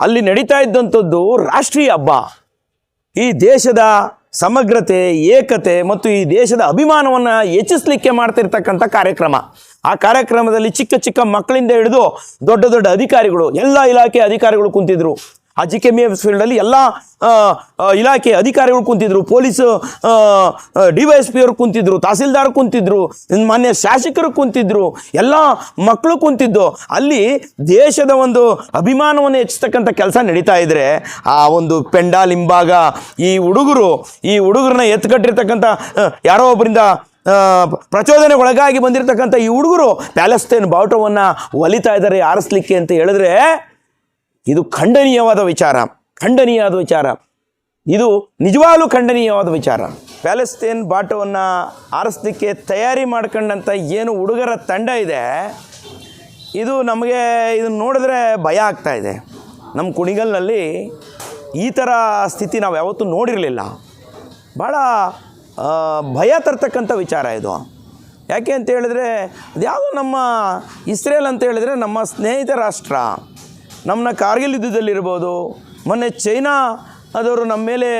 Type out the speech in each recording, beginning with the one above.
ಅಲ್ಲಿ ನಡೀತಾ ಇದ್ದಂಥದ್ದು ರಾಷ್ಟ್ರೀಯ ಹಬ್ಬ. ಈ ದೇಶದ ಸಮಗ್ರತೆ, ಏಕತೆ ಮತ್ತು ಈ ದೇಶದ ಅಭಿಮಾನವನ್ನು ಹೆಚ್ಚಿಸಲಿಕ್ಕೆ ಮಾಡ್ತಿರ್ತಕ್ಕಂಥ ಕಾರ್ಯಕ್ರಮ. ಆ ಕಾರ್ಯಕ್ರಮದಲ್ಲಿ ಚಿಕ್ಕ ಚಿಕ್ಕ ಮಕ್ಕಳಿಂದ ಹಿಡಿದು ದೊಡ್ಡ ದೊಡ್ಡ ಅಧಿಕಾರಿಗಳು, ಎಲ್ಲ ಇಲಾಖೆ ಅಧಿಕಾರಿಗಳು ಕುಂತಿದ್ರು. ಆ ಜಿ ಕೆ ಎಫ್ ಫೀಲ್ಡಲ್ಲಿ ಎಲ್ಲ ಇಲಾಖೆ ಅಧಿಕಾರಿಗಳು ಕುಂತಿದ್ರು, ಪೊಲೀಸ್ ಡಿ ಅವರು ಕುಂತಿದ್ರು, ತಹಸೀಲ್ದಾರ್ ಕುಂತಿದ್ರು, ಮಾನ್ಯ ಶಾಸಕರು ಕುಂತಿದ್ರು, ಎಲ್ಲ ಮಕ್ಕಳು ಕುಂತಿದ್ದು. ಅಲ್ಲಿ ದೇಶದ ಒಂದು ಅಭಿಮಾನವನ್ನು ಹೆಚ್ಚಿಸ್ತಕ್ಕಂಥ ಕೆಲಸ ನಡೀತಾ ಇದ್ರೆ ಆ ಒಂದು ಪೆಂಡಾಲ್ ಹಿಂಭಾಗ ಈ ಹುಡುಗರು, ಈ ಹುಡುಗರನ್ನ ಎತ್ಕಟ್ಟಿರ್ತಕ್ಕಂಥ ಯಾರೋ ಒಬ್ಬರಿಂದ ಪ್ರಚೋದನೆ ಒಳಗಾಗಿ ಬಂದಿರತಕ್ಕಂಥ ಈ ಹುಡುಗರು ಪ್ಯಾಲೆಸ್ತೇನ್ ಬಾವುಟವನ್ನು ಒಲಿತಾ ಇದ್ದಾರೆ, ಆರಿಸ್ಲಿಕ್ಕೆ ಅಂತ ಹೇಳಿದ್ರೆ ಇದು ಖಂಡನೀಯವಾದ ವಿಚಾರ. ಖಂಡನೀಯವಾದ ವಿಚಾರ. ಇದು ನಿಜವಾಗ್ಲೂ ಖಂಡನೀಯವಾದ ವಿಚಾರ. ಪ್ಯಾಲೆಸ್ತೇನ್ ಬಾಟವನ್ನು ಆರಿಸ್ಲಿಕ್ಕೆ ತಯಾರಿ ಮಾಡ್ಕೊಂಡಂಥ ಏನು ಹುಡುಗರ ತಂಡ ಇದೆ, ಇದು ನಮಗೆ ಇದನ್ನು ನೋಡಿದ್ರೆ ಭಯ ಆಗ್ತಾ ಇದೆ. ನಮ್ಮ ಕುಣಿಗಲ್ನಲ್ಲಿ ಈ ಥರ ಸ್ಥಿತಿ ನಾವು ಯಾವತ್ತೂ ನೋಡಿರಲಿಲ್ಲ. ಭಾಳ ಭಯ ತರ್ತಕ್ಕಂಥ ವಿಚಾರ ಇದು. ಯಾಕೆ ಅಂತ ಹೇಳಿದ್ರೆ, ಅದ್ಯಾವುದು ನಮ್ಮ ಇಸ್ರೇಲ್ ಅಂತ ಹೇಳಿದ್ರೆ ನಮ್ಮ ಸ್ನೇಹಿತ ರಾಷ್ಟ್ರ. ನಮ್ಮನ್ನ ಕಾರ್ಗಿಲ್ ಯುದ್ಧದಲ್ಲಿರ್ಬೋದು. ಮೊನ್ನೆ ಚೈನಾ ಅದವರು ನಮ್ಮ ಮೇಲೆ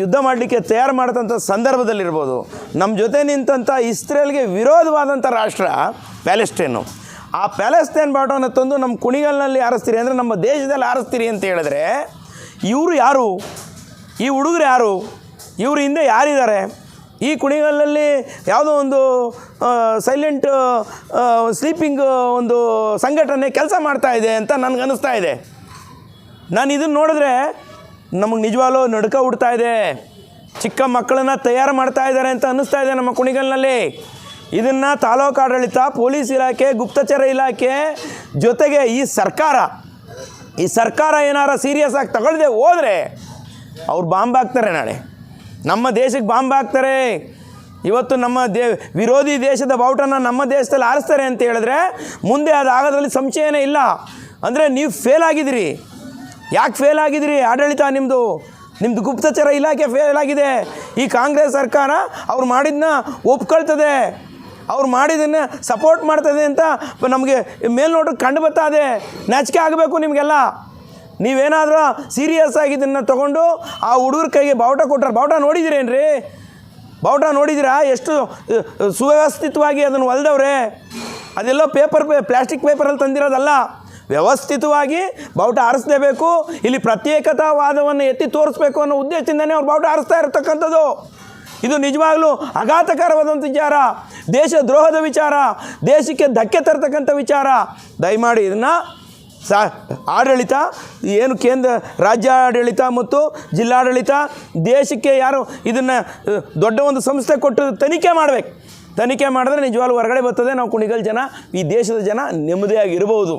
ಯುದ್ಧ ಮಾಡಲಿಕ್ಕೆ ತಯಾರು ಮಾಡಿದಂಥ ಸಂದರ್ಭದಲ್ಲಿರ್ಬೋದು. ನಮ್ಮ ಜೊತೆ ನಿಂತಂಥ ಇಸ್ರೇಲ್ಗೆ ವಿರೋಧವಾದಂಥ ರಾಷ್ಟ್ರ ಪ್ಯಾಲೆಸ್ಟೈನು. ಆ ಪ್ಯಾಲೆಸ್ತೈನ್ ಬಾಟವನ್ನು ತಂದು ನಮ್ಮ ಕುಣಿಗಲ್ನಲ್ಲಿ ಆರಿಸ್ತೀರಿ ಅಂದರೆ ನಮ್ಮ ದೇಶದಲ್ಲಿ ಆರಿಸ್ತೀರಿ ಅಂತ ಹೇಳಿದ್ರೆ, ಇವರು ಯಾರು? ಈ ಹುಡುಗರು ಯಾರು? ಇವರು ಹಿಂದೆ ಯಾರಿದ್ದಾರೆ? ಈ ಕುಣಿಗಲ್ಲಲ್ಲಿ ಯಾವುದೋ ಒಂದು ಸೈಲೆಂಟ್ ಸ್ಲೀಪಿಂಗ್ ಒಂದು ಸಂಘಟನೆ ಕೆಲಸ ಮಾಡ್ತಾ ಇದೆ ಅಂತ ನನಗೆ ಅನ್ನಿಸ್ತಾ ಇದೆ. ನಾನು ಇದನ್ನು ನೋಡಿದ್ರೆ ನಮಗೆ ನಿಜವಾಗ್ಲೂ ನಡ್ಕ ಹುಡ್ತಾ ಇದೆ. ಚಿಕ್ಕ ಮಕ್ಕಳನ್ನ ತಯಾರು ಮಾಡ್ತಾ ಇದ್ದಾರೆ ಅಂತ ಅನ್ನಿಸ್ತಾ ಇದೆ ನಮ್ಮ ಕುಣಿಗಲ್ನಲ್ಲಿ. ಇದನ್ನು ತಾಲೂಕು ಆಡಳಿತ, ಪೊಲೀಸ್ ಇಲಾಖೆ, ಗುಪ್ತಚರ ಇಲಾಖೆ ಜೊತೆಗೆ ಈ ಸರ್ಕಾರ ಈ ಸರ್ಕಾರ ಏನಾರ ಸೀರಿಯಸ್ ಆಗಿ ತಗೊಳ್ಳದೆ ಹೋದರೆ ಅವ್ರು ಬಾಂಬ್ ಹಾಕ್ತಾರೆ ನಾಳೆ. ನಮ್ಮ ದೇಶಕ್ಕೆ ಬಾಂಬ್ ಹಾಕ್ತಾರೆ. ಇವತ್ತು ನಮ್ಮ ದೇ, ವಿರೋಧಿ ದೇಶದ ಬಾವುಟನ ನಮ್ಮ ದೇಶದಲ್ಲಿ ಆರಿಸ್ತಾರೆ ಅಂತ ಹೇಳಿದ್ರೆ ಮುಂದೆ ಅದು ಆಗೋದ್ರಲ್ಲಿ ಸಂಶಯನೇ ಇಲ್ಲ. ಅಂದರೆ ನೀವು ಫೇಲ್ ಆಗಿದ್ದೀರಿ. ಯಾಕೆ ಫೇಲ್ ಆಗಿದ್ದೀರಿ? ಆಡಳಿತ ನಿಮ್ಮದು ನಿಮ್ಮದು ಗುಪ್ತಚರ ಇಲಾಖೆ ಫೇಲ್ ಆಗಿದೆ. ಈ ಕಾಂಗ್ರೆಸ್ ಸರ್ಕಾರ ಅವ್ರು ಮಾಡಿದ್ದನ್ನ ಒಪ್ಕೊಳ್ತದೆ. ಅವ್ರು ಮಾಡಿದ್ದನ್ನ ಸಪೋರ್ಟ್ ಮಾಡ್ತದೆ ಅಂತ ನಮಗೆ ಮೇಲ್ನೋಟಕ್ಕೆ ಕಂಡು ಬರ್ತಾ ಇದೆ. ನಾಚಿಕೆ ಆಗಬೇಕು ನಿಮಗೆಲ್ಲ. ನೀವೇನಾದರೂ ಸೀರಿಯಸ್ ಆಗಿ ಇದನ್ನು ತೊಗೊಂಡು ಆ ಹುಡುಗರ ಕೈಗೆ ಬಾವುಟ ಕೊಟ್ಟಾರೆ ಬಾವುಟ ನೋಡಿದ್ದೀರೇನ್ರಿ ಬಾವುಟ ನೋಡಿದಿರಾ? ಎಷ್ಟು ಸುವ್ಯವಸ್ಥಿತವಾಗಿ ಅದನ್ನು ಹೊಲ್ದವ್ರೆ. ಅದೆಲ್ಲೋ ಪೇಪರ್ ಪೇ ಪ್ಲಾಸ್ಟಿಕ್ ಪೇಪರಲ್ಲಿ ತಂದಿರೋದಲ್ಲ. ವ್ಯವಸ್ಥಿತವಾಗಿ ಬಾವುಟ ಆರಿಸ್ಲೇಬೇಕು, ಇಲ್ಲಿ ಪ್ರತ್ಯೇಕತಾವಾದವನ್ನು ಎತ್ತಿ ತೋರಿಸ್ಬೇಕು ಅನ್ನೋ ಉದ್ದೇಶದಿಂದನೇ ಅವ್ರು ಬಾವುಟ ಆರಿಸ್ತಾ ಇರತಕ್ಕಂಥದ್ದು. ಇದು ನಿಜವಾಗ್ಲೂ ಆಘಾತಕರವಾದಂಥ ವಿಚಾರ. ದೇಶ ದ್ರೋಹದ ವಿಚಾರ. ದೇಶಕ್ಕೆ ಧಕ್ಕೆ ತರತಕ್ಕಂಥ ವಿಚಾರ. ದಯಮಾಡಿ ಇದನ್ನು ಸಾ, ಆಡಳಿತ, ಏನು ಕೇಂದ್ರ ರಾಜ್ಯ ಆಡಳಿತ ಮತ್ತು ಜಿಲ್ಲಾಡಳಿತ, ದೇಶಕ್ಕೆ ಯಾರು ಇದನ್ನು ದೊಡ್ಡ ಒಂದು ಸಂಸ್ಥೆ ಕೊಟ್ಟು ತನಿಖೆ ಮಾಡಬೇಕು. ತನಿಖೆ ಮಾಡಿದ್ರೆ ನಿಜವಾಗ್ಲೂ ಹೊರಗಡೆ ಬರ್ತದೆ. ನಾವು ಕುಣಿಗಲ್ ಜನ, ಈ ದೇಶದ ಜನ ನೆಮ್ಮದಿಯಾಗಿರ್ಬೋದು.